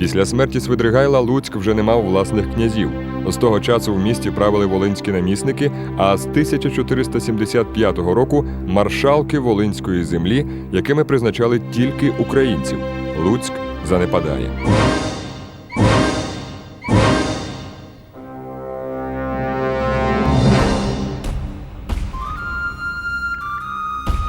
Після смерті Свидригайла Луцьк вже не мав власних князів. З того часу в місті правили волинські намісники, а з 1475 року маршалки Волинської землі, якими призначали тільки українців. Луцьк занепадає.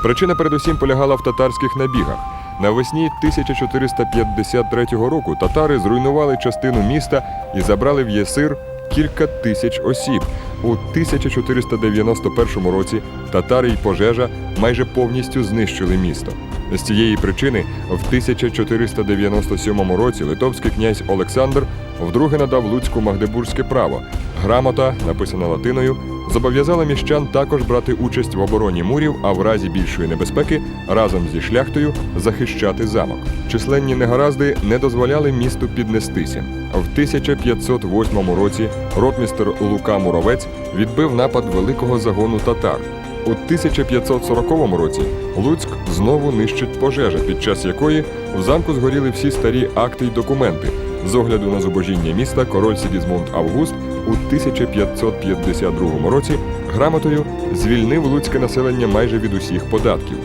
Причина передусім полягала в татарських набігах. Навесні 1453 року татари зруйнували частину міста і забрали в Єсир кілька тисяч осіб. У 1491 році татари й пожежа майже повністю знищили місто. З цієї причини в 1497 році литовський князь Олександр вдруге надав Луцьку магдебурзьке право. Грамота, написана латиною, зобов'язала міщан також брати участь в обороні мурів, а в разі більшої небезпеки разом зі шляхтою захищати замок. Численні негаразди не дозволяли місту піднестися. В 1508 році ротмістер Лука Муровець відбив напад великого загону татар. У 1540 році Луцьк знову нищить пожежа, під час якої в замку згоріли всі старі акти й документи. З огляду на зубожіння міста король Сігізмунд Август у 1552 році грамотою звільнив луцьке населення майже від усіх податків.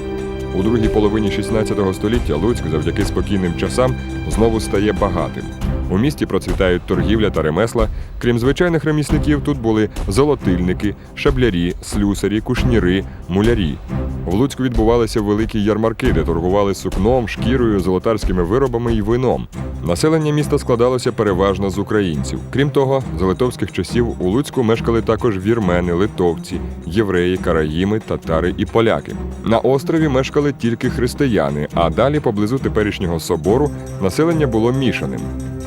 У другій половині 16 століття Луцьк завдяки спокійним часам знову стає багатим. У місті процвітають торгівля та ремесла. Крім звичайних ремісників, тут були золотильники, шаблярі, слюсарі, кушніри, мулярі. В Луцьку відбувалися великі ярмарки, де торгували сукном, шкірою, золотарськими виробами і вином. Населення міста складалося переважно з українців. Крім того, за литовських часів у Луцьку мешкали також вірмени, литовці, євреї, караїми, татари і поляки. На острові мешкали тільки християни, а далі поблизу теперішнього собору населення було мішаним.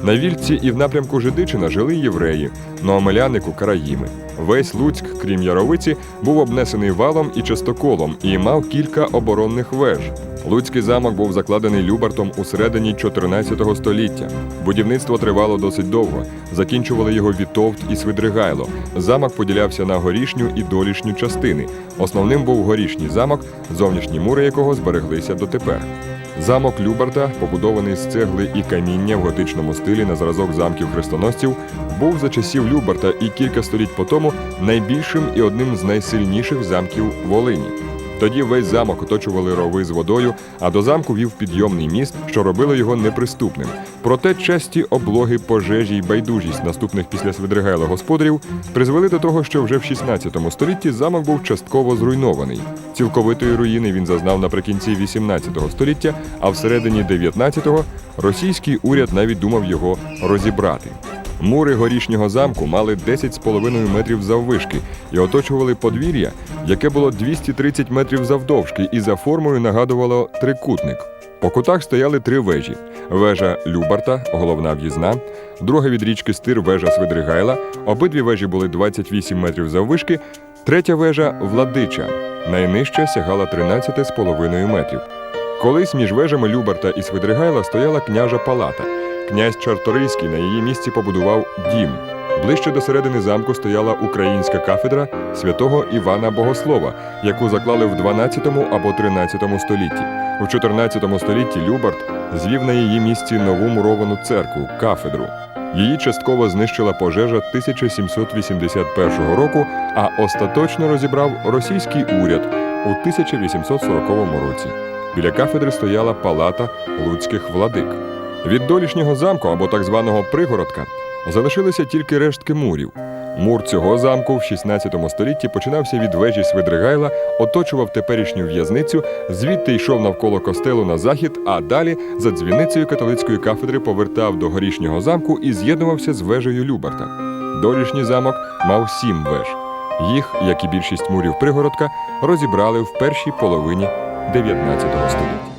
На вільці і в напрямку Жидичина жили євреї, на Омелянику караїми. Весь Луцьк, крім Яровиці, був обнесений валом і частоколом і мав кілька оборонних веж. Луцький замок був закладений Любартом у середині 14 століття. Будівництво тривало досить довго. Закінчували його Вітовт і Свидригайло. Замок поділявся на горішню і долішню частини. Основним був горішній замок, зовнішні мури якого збереглися дотепер. Замок Люберта, побудований з цегли і каміння в готичному стилі на зразок замків хрестоносців, був за часів Люберта і кілька століть по тому найбільшим і одним з найсильніших замків Волині. Тоді весь замок оточували рови з водою, а до замку вів підйомний міст, що робило його неприступним. Проте часті облоги, пожежі й байдужість наступних після Свидригайла господарів призвели до того, що вже в 16 столітті замок був частково зруйнований. Цілковитої руїни він зазнав наприкінці 18 століття, а всередині 19-го російський уряд навіть думав його розібрати. Мури горішнього замку мали 10,5 метрів заввишки і оточували подвір'я, яке було 230 метрів завдовжки і за формою нагадувало трикутник. По кутах стояли три вежі: вежа Любарта, головна в'їзна, друга від річки Стир вежа Свидригайла. Обидві вежі були 28 метрів заввишки, третя вежа Владича. Найнижча сягала 13,5 метрів. Колись між вежами Любарта і Свидригайла стояла княжа палата. Князь Чарторийський на її місці побудував дім. Ближче до середини замку стояла українська кафедра святого Івана Богослова, яку заклали в 12 або 13 столітті. У 14 столітті Любарт звів на її місці нову муровану церкву кафедру. Її частково знищила пожежа 1781 року, а остаточно розібрав російський уряд у 1840 році. Біля кафедри стояла палата луцьких владик. Від долішнього замку або так званого пригородка залишилися тільки рештки мурів. Мур цього замку в 16 столітті починався від вежі Свидригайла, оточував теперішню в'язницю, звідти йшов навколо костелу на захід, а далі за дзвіницею католицької кафедри повертав до горішнього замку і з'єднувався з вежею Люберта. Долішній замок мав сім веж. Їх, як і більшість мурів пригородка, розібрали в першій половині 19 століття.